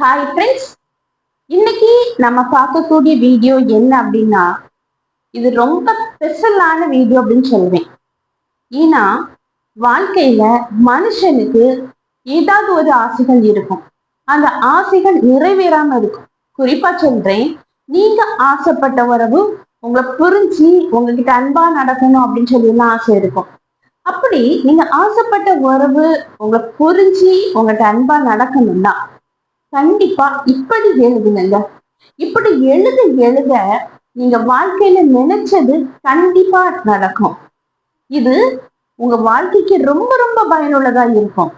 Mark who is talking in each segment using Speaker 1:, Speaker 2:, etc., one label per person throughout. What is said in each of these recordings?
Speaker 1: Hi friends இன்னைக்கு நம்ம பார்க்கக்கூடிய வீடியோ என்ன அப்படின்னா இது ரொம்ப ஸ்பெஷலான வீடியோ அப்படின்னு சொல்லுவேன் ஏன்னா வாழ்க்கையில மனுஷனுக்கு ஏதாவது ஒரு ஆசைகள் இருக்கும். அந்த ஆசைகள் நிறைவேறாம இருக்கும். குறிப்பா சொல்றேன் நீங்க ஆசைப்பட்ட உறவு உங்களை புரிஞ்சு உங்ககிட்ட அன்பா நடக்கணும் அப்படின்னு சொல்லி எல்லாம் ஆசை இருக்கும். அப்படி நீங்க ஆசைப்பட்ட உறவு உங்களை புரிஞ்சு உங்கள்கிட்ட அன்பா நடக்கணும்னா கண்டிப்பா இப்படி எழுதுனங்க. இப்படி எழுத எழுத நீங்க வாழ்க்கையில நினைச்சது கண்டிப்பா நடக்கும். இது உங்க வாழ்க்கைக்கு ரொம்ப ரொம்ப பயனுள்ளதா இருக்கும்.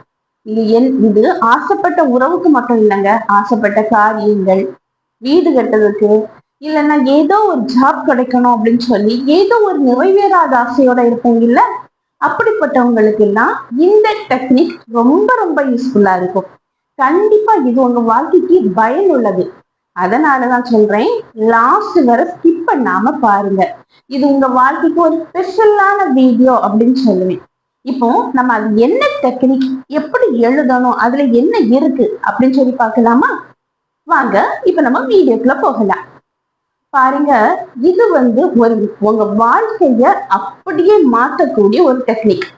Speaker 1: இது என் இது ஆசைப்பட்ட உறவுக்கு மட்டும் இல்லைங்க. ஆசைப்பட்ட காரியங்கள் வீடு கட்டுறதுக்கு இல்லைன்னா ஏதோ ஒரு ஜாப் கிடைக்கணும் அப்படின்னு சொல்லி ஏதோ ஒரு நிறைவேறாத ஆசையோட இருப்பீங்க இல்ல? அப்படிப்பட்டவங்களுக்கு எல்லாம் இந்த டெக்னிக் ரொம்ப ரொம்ப யூஸ்ஃபுல்லா இருக்கும். கண்டிப்பா இது உங்க வாழ்க்கைக்கு பயனுள்ளது. அதனாலதான் சொல்றேன் லாஸ்ட் வரை ஸ்கிப் பண்ணாம பாருங்க. இது உங்க வாழ்க்கைக்கு ஒரு ஸ்பெஷலான வீடியோ அப்படின்னு சொல்லுவேன். இப்போ நம்ம அது என்ன டெக்னிக் எப்படி எழுதணும் அதுல என்ன இருக்கு அப்படின்னு சொல்லி பார்க்கலாமா? வாங்க இப்ப நம்ம வீடியோக்குள்ள போகலாம். பாருங்க இது வந்து ஒரு உங்க வாழ்க்கைய அப்படியே மாற்றக்கூடிய ஒரு டெக்னிக்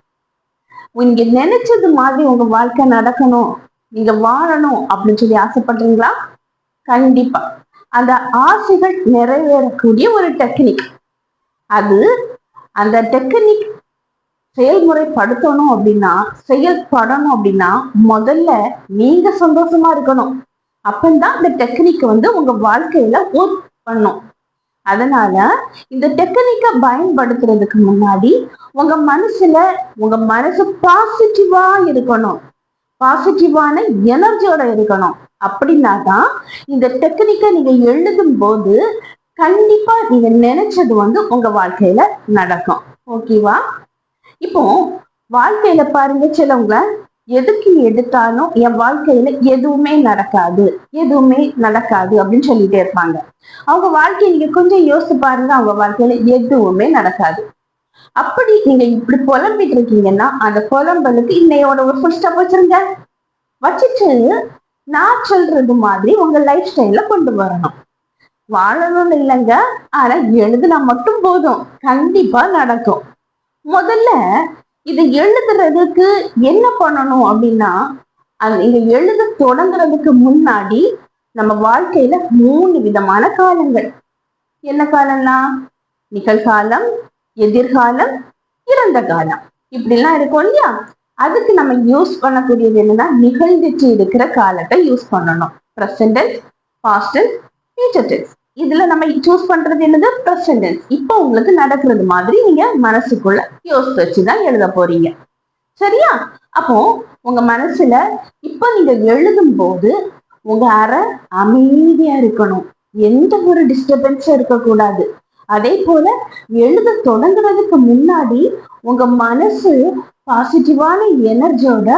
Speaker 1: நீங்க நினைச்சது மாதிரி உங்க வாழ்க்கை நடக்கணும். நீங்க வாழணும் அப்படின்னு சொல்லி ஆசைப்படுறீங்களா? கண்டிப்பா. அந்த ஆசைகள் நிறைவேறக்கூடிய ஒரு டெக்னிக். அது அந்த டெக்னிக் செயல்முறைப்படுத்தணும் அப்படின்னா செயல்படணும் அப்படின்னா முதல்ல நீங்க சந்தோஷமா இருக்கணும். அப்பந்தான் இந்த டெக்னிக் வந்து உங்க வாழ்க்கையில ஒர்க் பண்ணும். அதனால இந்த டெக்னிக்கை பயன்படுத்துறதுக்கு முன்னாடி உங்க மனசுல உங்க மனசு பாசிட்டிவா இருக்கணும். பாசிட்டிவான எனர்ஜியோட இருக்கணும் அப்படின்னா தான் இந்த டெக்னிக்கை நீங்க எழுதும் போது கண்டிப்பா நீங்க நினைச்சது வந்து உங்க வாழ்க்கையில நடக்கும். ஓகேவா இப்போ வாழ்க்கையில பாருங்க சிலவங்க எதுக்கு எடுத்தாலும் என் வாழ்க்கையில எதுவுமே நடக்காது. எதுவுமே நடக்காது அப்படின்னு சொல்லிட்டே இருப்பாங்க. அவங்க வாழ்க்கையை நீங்க கொஞ்சம் யோசிச்சு பாருங்க அவங்க வாழ்க்கையில எதுவுமே நடக்காது. அப்படி நீங்க இப்படி புலம்பிட்டு இருக்கீங்கன்னா அந்த புலம்பலுக்கு இன்னையோட ஒரு ஃபுல் ஸ்டெப் வச்சிருங்க. வச்சுட்டு நான் சொல்றது மாதிரி உங்க லைஃப் ஸ்டைல கொண்டு வரணும். வாழணும்னு இல்லைங்க ஆனா எழுதுனா மட்டும் போதும். கண்டிப்பா நடக்கும். முதல்ல இது எழுதுறதுக்கு என்ன பண்ணணும் அப்படின்னா அது நீங்க எழுத தொடங்குறதுக்கு முன்னாடி நம்ம வாழ்க்கையில மூணு விதமான காலங்கள். என்ன காலம்னா நிகழ்காலம் எதிர்காலம் இறந்த காலம். இப்படிலாம் இருக்கும் இல்லையா? அதுக்கு நம்ம யூஸ் பண்ணக்கூடியது என்னன்னா நிகழ்ந்துட்டு இருக்கிற காலத்தை யூஸ் பண்ணணும். பிரசன்டென்ஸ் பாஸ்டன்ஸ் ஃபியூச்சர் டென்ஸ் இதுல நம்ம சூஸ் பண்றது என்னது? பிரசன்டென்ஸ் இப்போ உங்களுக்கு நடக்கிறது மாதிரி நீங்க மனசுக்குள்ள யோசிச்சு வச்சுதான் எழுத போறீங்க. சரியா? அப்போ உங்க மனசுல இப்ப நீங்க எழுதும் போது உங்க அறை அமைதியா இருக்கணும். எந்த ஒரு டிஸ்டர்பன்ஸும் இருக்கக்கூடாது. அதே போல எழுத தொடங்குறதுக்கு முன்னாடி உங்க மனசு பாசிட்டிவான எனர்ஜியோட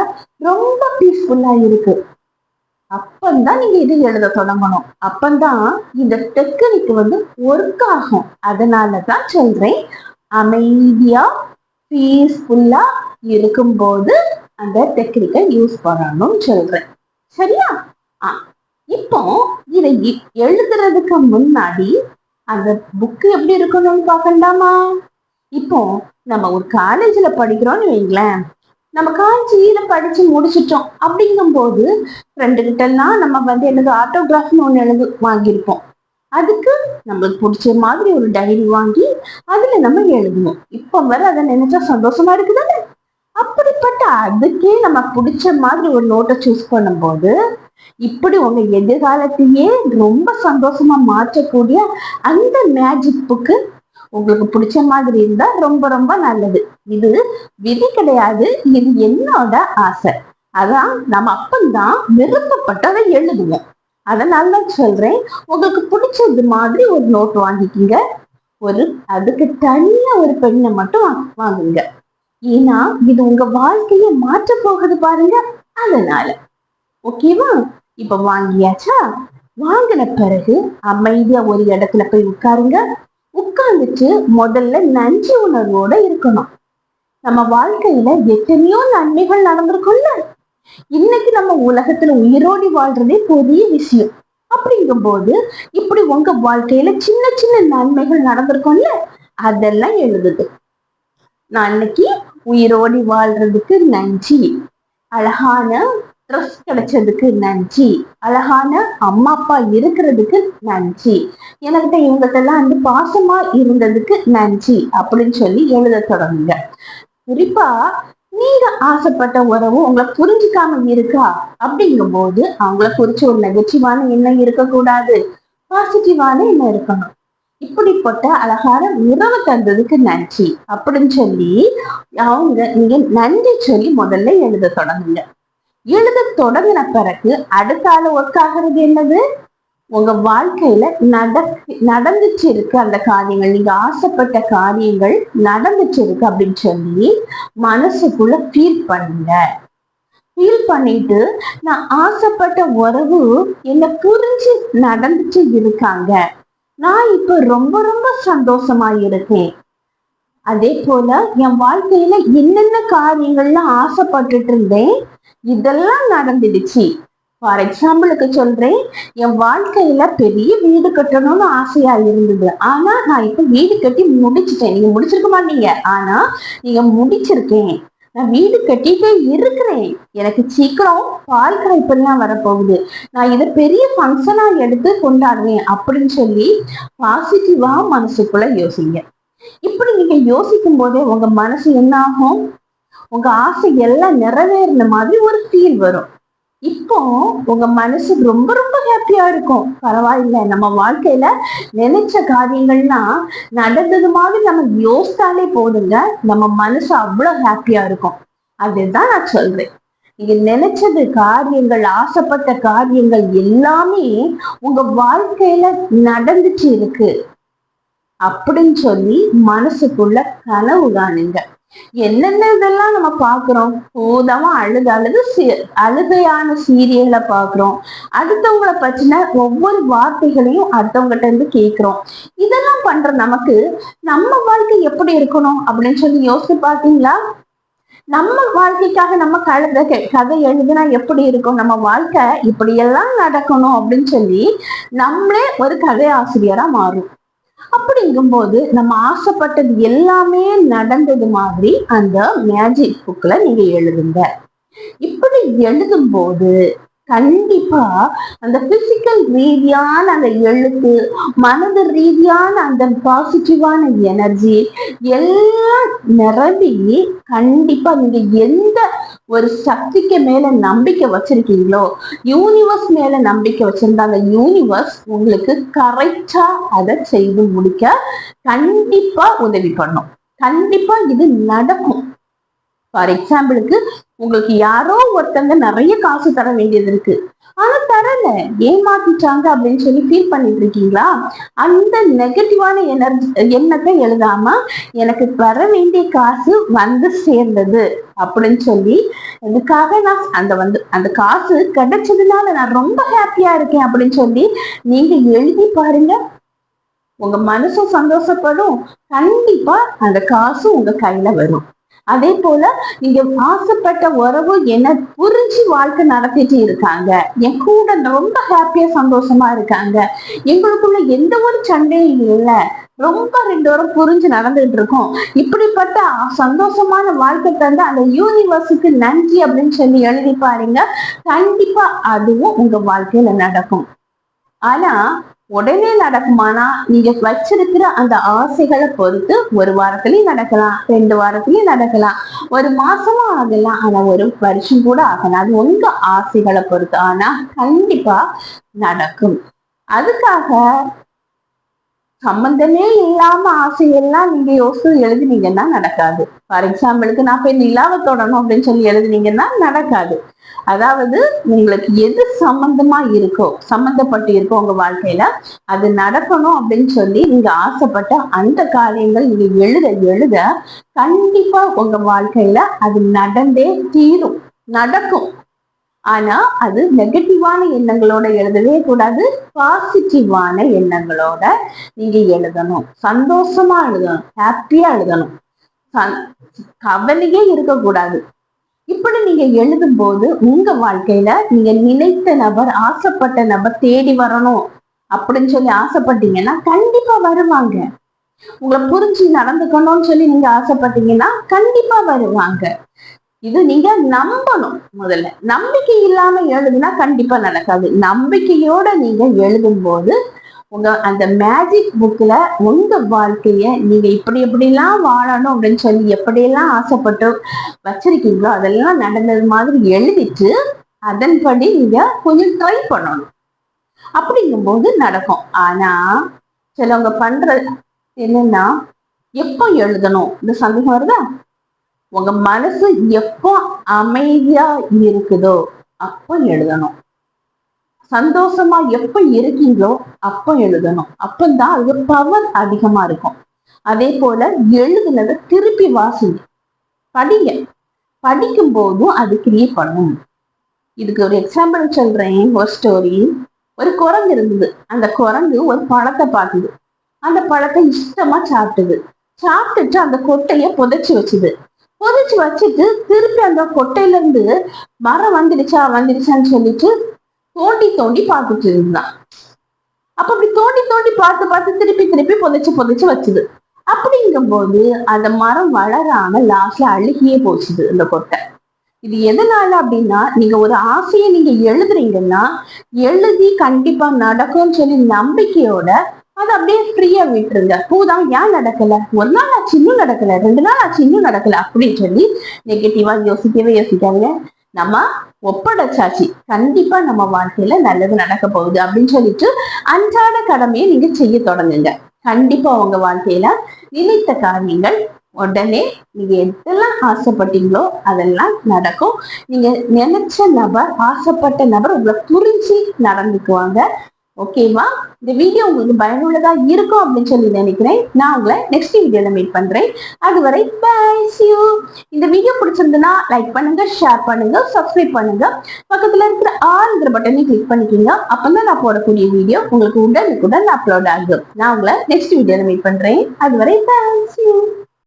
Speaker 1: ரொம்ப பீஸ்ஃபுல்லா இருக்கு. அப்பந்தான் நீங்க இது எழுத தொடங்கணும். அப்பந்தான் இந்த டெக்னிக் வந்து ஒர்க் ஆகும். அதனாலதான் சொல்றேன். அமைதியா பீஸ்ஃபுல்லா இருக்கும்போது அந்த டெக்னிக்கை யூஸ் பண்ணணும்னு சொல்றேன். சரியா? இப்போ இதை எழுதுறதுக்கு முன்னாடி அந்த புக்கு எப்படி இருக்கணும்னு பார்க்கண்டாமா? இப்போ நம்ம ஒரு காலேஜ்ல படிக்கிறோம்னு வைங்களேன். நம்ம காலேஜில் படிச்சு முடிச்சிட்டோம். அப்படிங்கும் போது ஃப்ரெண்டு நம்ம வந்து என்னது ஆட்டோகிராஃப்னு ஒன்று எழுது வாங்கியிருப்போம். அதுக்கு நம்மளுக்கு பிடிச்ச மாதிரி ஒரு டைரி வாங்கி அதுல நம்ம எழுதுவோம் இப்போ வர அதை நினைச்சா சந்தோஷமா இருக்குதானே? அப்படிப்பட்ட அதுக்கே நம்ம பிடிச்ச மாதிரி ஒரு நோட்டை சூஸ் பண்ணும்போது இப்படி உங்க எதிர்காலத்தையே ரொம்ப சந்தோஷமா மாற்றக்கூடிய அந்த மேஜிக் புக்கு உங்களுக்கு பிடிச்ச மாதிரி இருந்தா ரொம்ப ரொம்ப நல்லது. இது விதி கிடையாது. இது என்னோட ஆசை. அதான் நம்ம அப்பந்தான் விருப்பப்பட்டதை எழுதுவோம். அதனால தான் சொல்றேன். உங்களுக்கு பிடிச்சது மாதிரி ஒரு நோட் வாங்கிக்கிங்க. ஒரு அதுக்கு தனியா ஒரு பெண்ணை மட்டும் வாங்குங்க. ஏன்னா இது உங்க வாழ்க்கைய மாற்ற போகுது பாருங்க. அதனால. ஓகேவா இப்ப வாங்கியாச்சா? வாங்கின பிறகு அமைதியா ஒரு இடத்துல போய் உட்காருங்க. உட்கார்ந்துட்டு முதல்ல நன்றி உணர்வோட இருக்கணும். நம்ம வாழ்க்கையில எத்தனையோ நன்மைகள் நடந்திருக்கும்ல? இன்னைக்கு நம்ம உலகத்துல உயிரோடி வாழ்றதே பெரிய விஷயம். அப்படிங்கும்போது இப்படி உங்க வாழ்க்கையில சின்ன சின்ன நன்மைகள் நடந்திருக்கும்ல? அதெல்லாம் எழுதுது. நான் இன்னைக்கு உயிரோடி வாழ்றதுக்கு நன்றி. அழகான ட்ரெஸ் கிடைச்சதுக்கு நன்றி. அழகான அம்மா அப்பா இருக்கிறதுக்கு நன்றி. எனக்கிட்ட இவங்ககிட்டலாம் வந்து பாசமா இருந்ததுக்கு நன்றி அப்படின்னு சொல்லி எழுத தொடங்குங்க. குறிப்பா நீங்க ஆசைப்பட்ட உறவு உங்களை புரிஞ்சுக்காம இருக்கா? அப்படிங்கும் போது அவங்கள குறிச்ச ஒரு நெகட்டிவான எண்ணம் இருக்கக்கூடாது. பாசிட்டிவான எண்ணம் இருக்கணும். இப்படிப்பட்ட அழகான உறவு தந்ததுக்கு நன்றி அப்படின்னு சொல்லி அவங்க நீங்க நன்றி சொல்லி முதல்ல எழுத தொடங்குங்க. எழுத தொடங்கின பிறகு அடுத்த ஆள் ஒர்க் ஆகிறது என்னது? உங்க வாழ்க்கையில நட நடந்துச்சு இருக்கு அந்த காரியங்கள். நீங்க ஆசைப்பட்ட காரியங்கள் நடந்துச்சு இருக்கு அப்படின்னு சொல்லி மனசுக்குள்ள ஃபீல் பண்ணுங்க. ஃபீல் பண்ணிட்டு நான் ஆசைப்பட்ட உறவு என்ன புரிஞ்சு நடந்துச்சு இருக்காங்க. நான் இப்ப ரொம்ப ரொம்ப சந்தோஷமா இருக்கேன். அதே போல என் வாழ்க்கையில என்னென்ன காரியங்கள்லாம் ஆசைப்பட்டுட்டு இருந்தேன்? இதெல்லாம் நடந்துடுச்சு. ஃபார் எக்ஸாம்பிளுக்கு சொல்றேன் என் வாழ்க்கையில பெரிய வீடு கட்டணும்னு ஆசையா இருந்தது. ஆனா நான் இப்ப வீடு கட்டி முடிச்சிட்டேன். நீங்க முடிச்சிருக்க மாட்டீங்க. ஆனா நீங்க முடிச்சிருக்கேன். நான் வீடு கட்டிட்டே இருக்கிறேன். எனக்கு சீக்கிரம் பால் கரைப்பெல்லாம் வரப்போகுது. நான் இதை பெரிய ஃபங்க்ஷனா எடுத்து கொண்டாடுவேன் அப்படின்னு சொல்லி பாசிட்டிவா மனசுக்குள்ள யோசிங்க. இப்படி நீங்க யோசிக்கும் போதே உங்க மனசு என்ன ஆகும் உங்க ஆசை எல்லாம் நிறைவேறின மாதிரி ஒரு ஃபீல் வரும். இப்போ உங்க மனசு ரொம்ப ரொம்ப ஹாப்பியா இருக்கும். பரவாயில்ல நம்ம வாழ்க்கையில நினைச்ச காரியங்கள்னா நடந்தது மாதிரி நம்ம யோசித்தாலே போதுங்க. நம்ம மனசு அவ்வளவு ஹாப்பியா இருக்கும். அதுதான் நான் சொல்றேன். நீங்க நினைச்சது காரியங்கள் ஆசைப்பட்ட காரியங்கள் எல்லாமே உங்க வாழ்க்கையில நடந்துச்சு இருக்கு. அப்படின்னு சொல்லி மனசுக்குள்ள கனவு காணுங்க. என்னென்ன இதெல்லாம் நம்ம பாக்குறோம் ஊதமா அழுது அழுது அழுகையான சீரியல்ல பாக்குறோம் அடுத்தவங்களை பற்றின ஒவ்வொரு வார்த்தைகளையும் அடுத்தவங்ககிட்ட இருந்து கேக்குறோம் இதெல்லாம் பண்ற நமக்கு நம்ம வாழ்க்கை எப்படி இருக்கணும் அப்படின்னு சொல்லி யோசிச்சு பாத்தீங்களா நம்ம வாழ்க்கைக்காக நம்ம கழுத கதை எழுதுனா எப்படி இருக்கும்? நம்ம வாழ்க்கை இப்படியெல்லாம் நடக்கணும் அப்படின்னு சொல்லி நம்மளே ஒரு கதை ஆசிரியரா மாறும். அப்படிங்கும்போது நம்ம ஆசைப்பட்டது எல்லாமே நடந்தது மாதிரி அந்த மேஜிக் புக்ல நீங்க எழுதுங்க. இப்படி எழுதும் போது கண்டிப்பா அந்த பிசிக்கல் ரீதியான அந்த எழுத்து மனது ரீதியான அந்த பாசிட்டிவான எனர்ஜி எல்லாம் நிரம்பி கண்டிப்பா நீங்க எந்த ஒரு சக்திக்கு மேல நம்பிக்கை வச்சிருக்கீங்களோ யூனிவர்ஸ் மேல நம்பிக்கை வச்சிருந்தா அந்த யூனிவர்ஸ் உங்களுக்கு கரெக்டா அதை செய்து முடிக்க கண்டிப்பா உதவி பண்ணும். கண்டிப்பா இது நடக்கும். ஃபார் எக்ஸாம்பிளுக்கு உங்களுக்கு யாரோ ஒருத்தங்க நிறைய காசு தர வேண்டியது இருக்கு. ஆனா தரல. ஏமாத்திட்டாங்க அப்படின்னு சொல்லி ஃபீல் பண்ணிட்டு இருக்கீங்களா? அந்த நெகட்டிவான எனர்ஜி எண்ணத்தை எழுதாம எனக்கு வர வேண்டிய காசு வந்து சேர்ந்தது அப்படின்னு சொல்லி இதுக்காக நான் அந்த வந்து அந்த காசு கிடைச்சதுனால நான் ரொம்ப ஹாப்பியா இருக்கேன் அப்படின்னு சொல்லி நீங்க எழுதி பாருங்க. உங்க மனசும் சந்தோஷப்படும். கண்டிப்பா அந்த காசு உங்க கையில வரும். அதே போல நீங்க ஆசைப்பட்ட உறவு என்ன புரிஞ்சு வாழ்க்கை நடத்திட்டு இருக்காங்க. என் கூட ரொம்ப ஹாப்பியா சந்தோஷமா இருக்காங்க. எங்களுக்குள்ள எந்த ஒரு சண்டையும் இல்லை. ரொம்ப ரெண்டு வரும் புரிஞ்சு நடந்துட்டு இருக்கோம். இப்படிப்பட்ட சந்தோஷமான வாழ்க்கை தந்து அந்த யூனிவர்ஸுக்கு நன்றி அப்படின்னு சொல்லி எழுதி பாருங்க. கண்டிப்பா அதுவும் உங்க வாழ்க்கையில நடக்கும். ஆனா உடனே நடக்குமானா? நீங்க வச்சிருக்கிற அந்த ஆசைகளை பொறுத்து ஒரு வாரத்திலயும் நடக்கலாம் ரெண்டு வாரத்திலயும் நடக்கலாம். ஒரு மாசமும் ஆகலாம் ஆனா ஒரு வருஷம் கூட ஆகலாம். அது உங்க ஆசைகளை பொறுத்து. ஆனா கண்டிப்பா நடக்கும். அதுக்காக சம்பந்தமே இல்லாம ஆசையெல்லாம் நீங்க யோசிச்சு எழுதினீங்கன்னா நடக்காது. ஃபார் எக்ஸாம்பிளுக்கு நான் போய் நிலாவை தொடணும் அப்படின்னு சொல்லி எழுதினீங்கன்னா நடக்காது. அதாவது உங்களுக்கு எது சம்பந்தமா இருக்கோ சம்பந்தப்பட்டு இருக்கோ உங்க வாழ்க்கையில அது நடக்கணும் அப்படின்னு சொல்லி நீங்க ஆசைப்பட்ட அந்த காரியங்கள் நீங்க எழுத எழுத கண்டிப்பா உங்க வாழ்க்கையில அது நடந்தே தீரும். நடக்கும். ஆனா அது நெகட்டிவான எண்ணங்களோட எழுதவே கூடாது பாசிட்டிவான எண்ணங்களோட நீங்க எழுதணும். சந்தோஷமா எழுதணும் ஹாப்பியா எழுதணும். கவலையே இருக்கக்கூடாது. இப்படி நீங்க எழுதும் போது உங்க வாழ்க்கையில நீங்க நினைத்த நபர் ஆசைப்பட்ட நபர் தேடி வரணும் அப்படின்னு சொல்லி ஆசைப்பட்டீங்கன்னா கண்டிப்பா வருவாங்க. உங்களை புரிஞ்சு நடந்துக்கணும்னு சொல்லி நீங்க ஆசைப்பட்டீங்கன்னா கண்டிப்பா வருவாங்க. இது நீங்க நம்பணும் முதல்ல. நம்பிக்கை இல்லாம எழுதுனா கண்டிப்பா நடக்காது. நம்பிக்கையோட நீங்க எழுதும் போது உங்க அந்த மேஜிக் புக்ல உங்க வாழ்க்கைய நீங்க இப்படி எப்படிலாம் வாழணும் அப்படின்னு சொல்லி எப்படியெல்லாம் ஆசைப்பட்டு வச்சிருக்கீங்களோ அதெல்லாம் நடந்தது மாதிரி எழுதிட்டு அதன்படி நீங்க கொஞ்சம் ட்ரை பண்ணணும். அப்படிங்கும்போது நடக்கும். ஆனா சிலவங்க பண்ற என்னன்னா எப்போ எழுதணும்? இந்த சந்தேகம் வருதா? உங்க மனசு எப்போ அமைதியா இருக்குதோ அப்போ எழுதணும். சந்தோஷமா எப்ப இருக்கீங்களோ அப்ப எழுதணும். அப்பந்தான் அது பவர் அதிகமா இருக்கும். அதே போல எழுதுனதை திருப்பி வாசிங்க. படிங்க. படிக்கும் போதும் அது கிரியேட் பண்ணும். இதுக்கு ஒரு எக்ஸாம்பிள் சொல்றேன் ஒரு ஸ்டோரி ஒரு குரங்கு இருந்தது. அந்த குரங்கு ஒரு பழத்தை பார்க்குது. அந்த பழத்தை இஷ்டமா சாப்பிட்டுது. சாப்பிட்டுட்டு அந்த கொட்டைய புதைச்சு வச்சுது. புதைச்சு வச்சுட்டு திருப்பி அந்த கொட்டையில இருந்து மரம் வந்துடுச்சா வந்துடுச்சான்னு சொல்லிட்டு தோண்டி தோண்டி பார்த்துட்டு இருந்தான் அப்ப அப்படி தோண்டி தோண்டி பார்த்து பார்த்து திருப்பி திருப்பி புதைச்சு புதைச்சு வச்சுது. அப்படிங்கும் போது அந்த மரம் வளராம லாஸ்ட்ல அழுகியே போச்சுது அந்த கொட்டை. இது எதனால அப்படின்னா நீங்க ஒரு ஆசையை நீங்க எழுதுறீங்கன்னா எழுதி கண்டிப்பா நடக்கும்னு சொல்லி நம்பிக்கையோட அது அப்படியே ஃப்ரீயா விட்டுருங்க. பூதான் ஏன் நடக்கல? ஒரு நாள் ஆச்சு இன்னும் நடக்கல. ரெண்டு நாள் ஆச்சு இன்னும் நடக்கல அப்படின்னு சொல்லி நெகட்டிவா யோசிக்கவே யோசிக்காங்க நம்ம ஒப்படைச்சாச்சு. கண்டிப்பா நம்ம வாழ்க்கையில நல்லது நடக்க போகுது அப்படின்னு சொல்லிட்டு அன்றாட கடமையை நீங்க செய்ய தொடங்குங்க. கண்டிப்பா உங்க வாழ்க்கையில நினைத்த காரியங்கள் உடனே நீங்க எதெல்லாம் ஆசைப்பட்டீங்களோ அதெல்லாம் நடக்கும். நீங்க நினைச்ச நபர் ஆசைப்பட்ட நபர் உங்களை புரிஞ்சு நடந்துக்குவாங்க. ஓகேவா இந்த வீடியோ உங்களுக்கு பயனுள்ளதா இருக்கும் அப்படின்னு சொல்லி நினைக்கிறேன். நான் உங்களை நெக்ஸ்ட் வீடியோல மீட் பண்றேன். அதுவரை பை யூ இந்த வீடியோ பிடிச்சிருந்ததுன்னா லைக் பண்ணுங்க ஷேர் பண்ணுங்க சப்ஸ்கிரைப் பண்ணுங்க. பக்கத்துல இருக்கிற ஆளுங்கிற பட்டனை கிளிக் பண்ணிக்கோங்க. அப்பதான் நான் போடக்கூடிய வீடியோ உங்களுக்கு உடனுக்குடன் அப்லோட் ஆகும். நான் உங்களை நெக்ஸ்ட் வீடியோல மீட் பண்றேன். அதுவரை பை யூ